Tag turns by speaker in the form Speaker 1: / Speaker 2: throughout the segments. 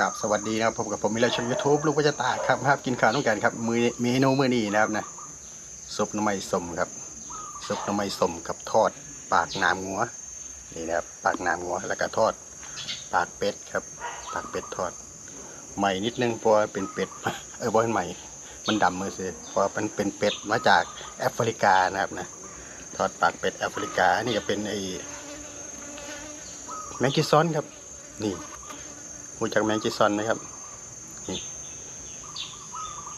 Speaker 1: กับสวัสดีนะครับผมกับผมมิเลชยูทูบลูกก็จะตาครับครับกินข้าวต้องกันครับมือเมนูมื้อนี้นะครับนะซุปน้ำไม้สมครับซุปน้ำไม้สมกับทอด ปากหนามงัวนี่นะครับปากหนามงัวแล้วก็ทอด ปากเป็ดครับ ปากเป็ดทอด ใหม่นิดนึงเพราะเป็นเป็ดเออบ่เป็นใหม่ มันดำมือสิเพราะมันเป็นเป็ดมาจากแอฟริกานะครับนะทอดปากเป็ดแอฟริกานี่ก็เป็นไอ้แมงกิซอนครับนี่ รู้จักแมงจีซอนไหมครับนี่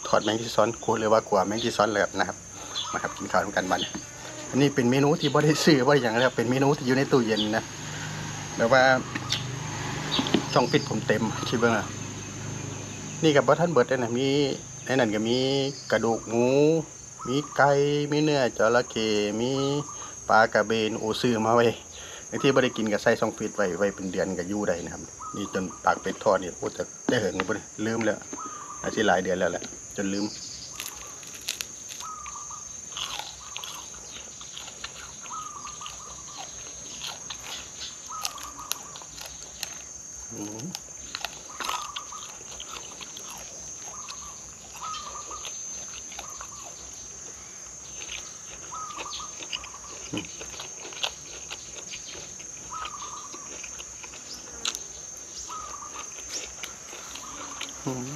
Speaker 1: ทอดแมงจีซอนกูหรือว่ากลัวแมงจีซอนเลยนะครับมาครับกินข้าวร่วมกันบันอันนี้เป็นเมนูที่บ่ได้ซื้อบ่ได้อย่างนะครับเป็นเมนูที่อยู่ในตู้เย็นนะแบบว่าช่องฟิตผมเต็มคิดเบ้านี่กับบ่ท่านเบิดเลยนะมีในนั้นก็มีกระดูกหมู มีไก่มีเนื้อจระเข้มีปลากระเบนโอซื้อมาไว้ไอ้ที่ไม่ได้กินกับไส้ซองฟิตไว้ไว้เป็นเดือนกับยู่ได้นะครับ นี่จนปากเป็ดทอดนี่โอ้จะได้เหินบ่ไปลืมแล้วอาทิตย์หลายเดือนแล้วแหละจนลืม อืม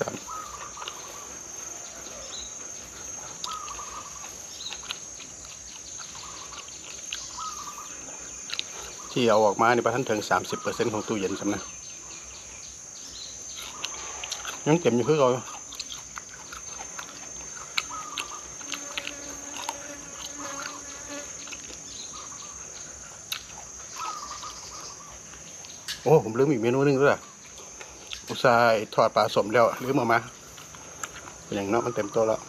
Speaker 1: ครับที่เอาออกมาในประทันถึงสามสิบเปอร์เซ็นต์ของตู้เย็นสำนะยังเต็มอยู่คือเรา โอ้ผมลืมอีกเมนูหนึงด้วยอะอุตส่าห์ทอดปลาสมแล้วลืมออกมาเป็นอย่างเนาะมันเต็มโตัวแล้ว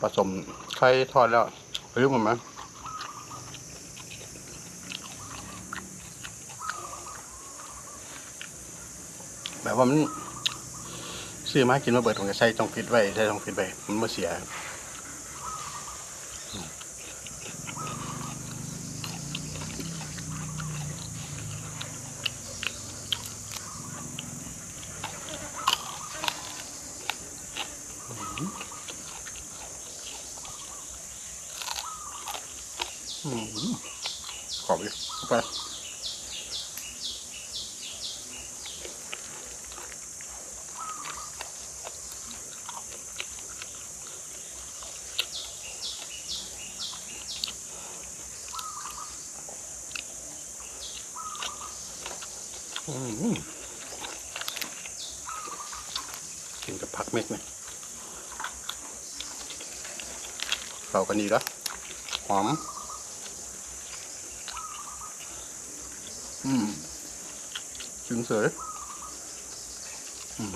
Speaker 1: ผสมไข่ทอดแล้วลืมออกมาแบบว่ามัน ซื้อมากินมาเบิดผมก็ใส่ต้องฟิตไว้ใส่ต้องฟิตไว้มันไม่เสียอืมขอบเลยเข้าไป กินกับผักเม็ดไหมเรากันดีแล้วหอม อืมชิมเสยอืม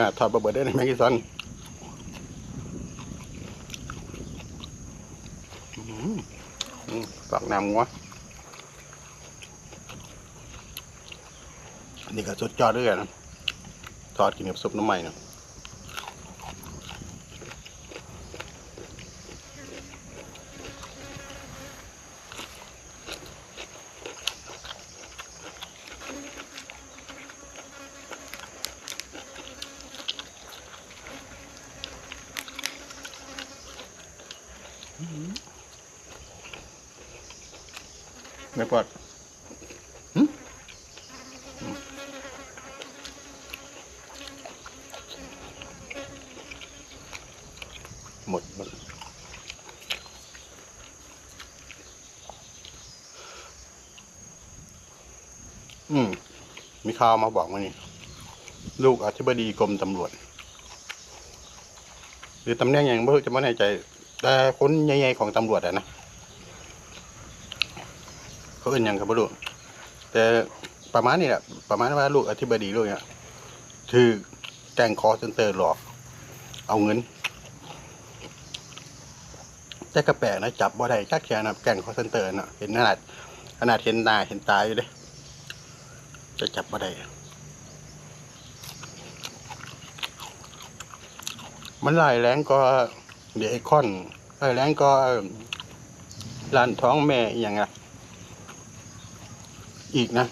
Speaker 1: ขนาดทอดบะเบิดได้ในแมกิซันอืมอืมปากน้ำงัวอันนี่ก็สุดยอดด้วยกันทอดกินกับซุปน้ำใหม่เนาะ ไม่ปลอดหึหมดหมดอืม มีข่าวมาบอกมานี่ ลูกอธิบดีกรมตำรวจ หรือตำแหน่งอย่างไม่รู้จะไม่แน่ใจ แต่คนใหญ่ๆของตำรวจอะนะ เขาเอื่นหยังครับไม่รู้แต่ประมาณนี้แหละประมาณว่าลูกอธิบดีลูกเนี่ยถือแกงคอเซนเตอร์หลอก เอาเงิน แต่กระแปลกนะจับบ่ได้จักแค่นะแกงคอเซนเตอร์นะเห็นขนาดขนาดเห็นหน้าเห็นตาอยู่เลยจะจับบ่ได้มันหลายแรงก็เดี๋ยวไอคอนหลายแรงก็ร้านท้องแม่อย่างเงี้ย อีกนะ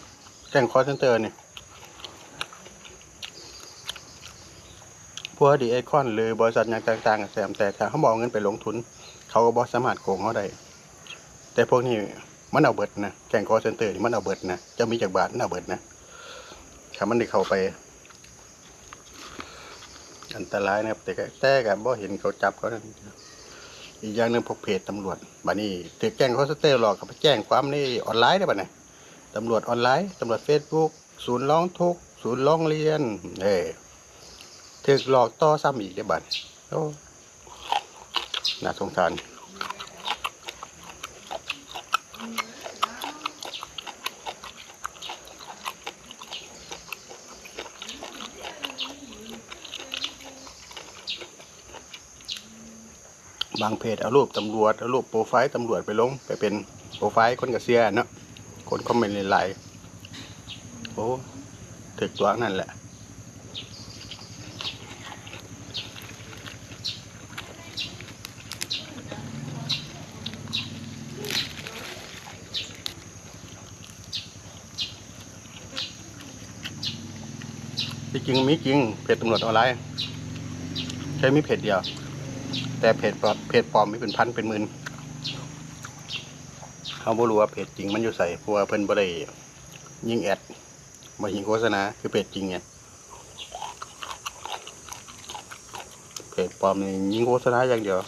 Speaker 1: แกล้งคอเซนเตอร์เนี่ยพวกดีไอคอน หรือบริษัทอย่างต่างๆแซมแต่ถ้าเขาบอกเงินไปลงทุน เขาก็บอสามารถโกงเขาได้แต่พวกนี้มันเอาเบิดนะแกล้งคอเซนเตอร์นี่มันเอาเบิดนะจะมีจากบาทมันเอาเบิดนะถ้ามันได้เข้าไป อันตรายนะครับ แต่ก็แต่กับบ่เห็นเขาจับเขานั่นอีกอย่างหนึ่งพวกเพจตำรวจบัดนี้ถือแกล้งคอเซนเตอร์หลอกกับไปแจ้งความในออนไลน์ได้ป่ะเนี่ย ตำรวจออนไลน์ตำรวจเฟซบุ๊กศูนย์ร้องทุกข์ศูนย์ร้องเรียนเออถือหลอกต่อซ้ำอีกได้บัดโอ้น่าสงสารบางเพจเอารูปตำรวจเอารูปโปรไฟล์ตำรวจไปลง ไปเป็นโปรไฟล์คนกระเซียเนาะ คนคอมเมนต์หลายๆโอ้ถึกตัวนั่นแหละที่จริงมีจริงเพจตำรวจออนไลน์ใช้มีเพจเดียว แต่เพจปลอมเพจปลอมมีเป็นพันเป็นหมื่น เขาบ่รู้ว่าเพจจริงมันอยู่ใส่เพราะว่าเพิ่นบ่ได้ยิงแอดมายิงโฆษณาคือเพจจริงไงเพจปลอมนี่ยิงโฆษณาอย่างเดียว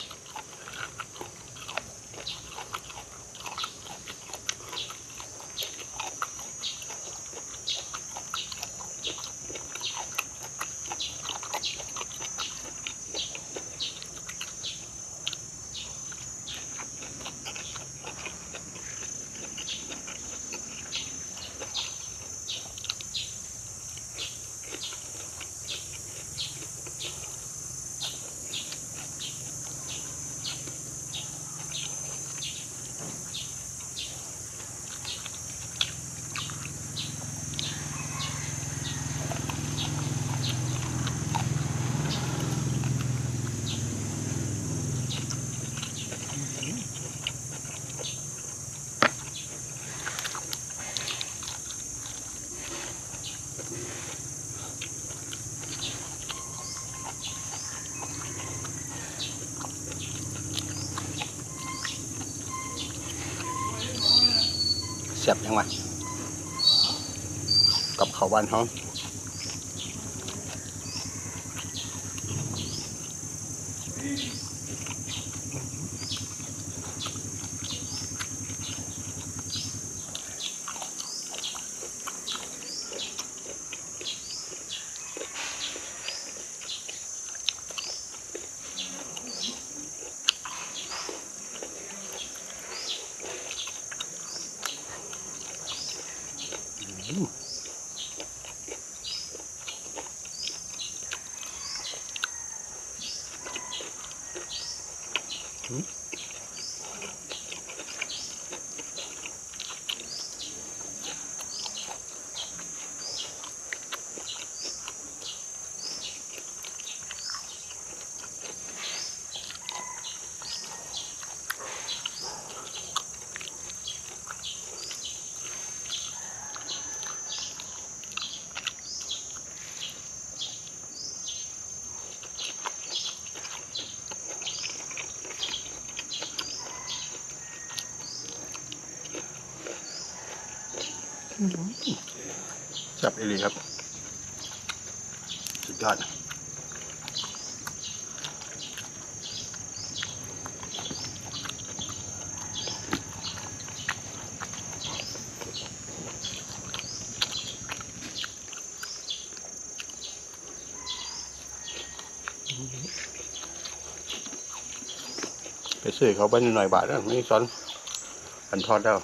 Speaker 1: เสียบยังไงกับเขาวบ้านเขา จับอีลีครับ สุดยอดไปซื้อเขาไปหน่อยบาทนะไม่ซ้อนอันทอดแล้ว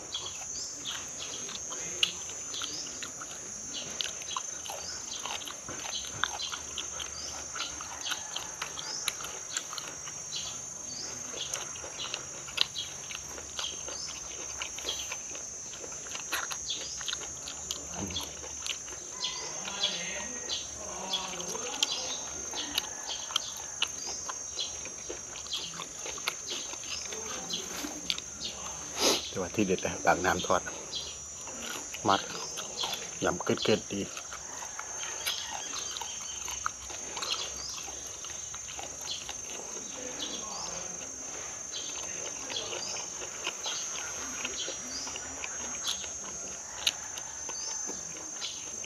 Speaker 1: แต่ว่าที่เด็ดนะปากน้ำทอด มักยำเกิดเกิดๆดี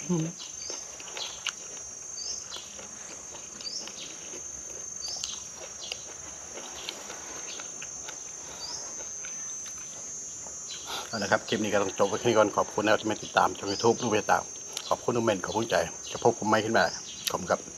Speaker 1: เอา ละครับ คลิปนี้ก็ต้องจบไว้แค่นี้ก่อนขอบคุณนะครับที่มาติดตามช่องยูทูบลูกเวตาขอบคุณทุกเมนขอบคุณใจจะพบผมไม่ขึ้นมาขอบคุณครับ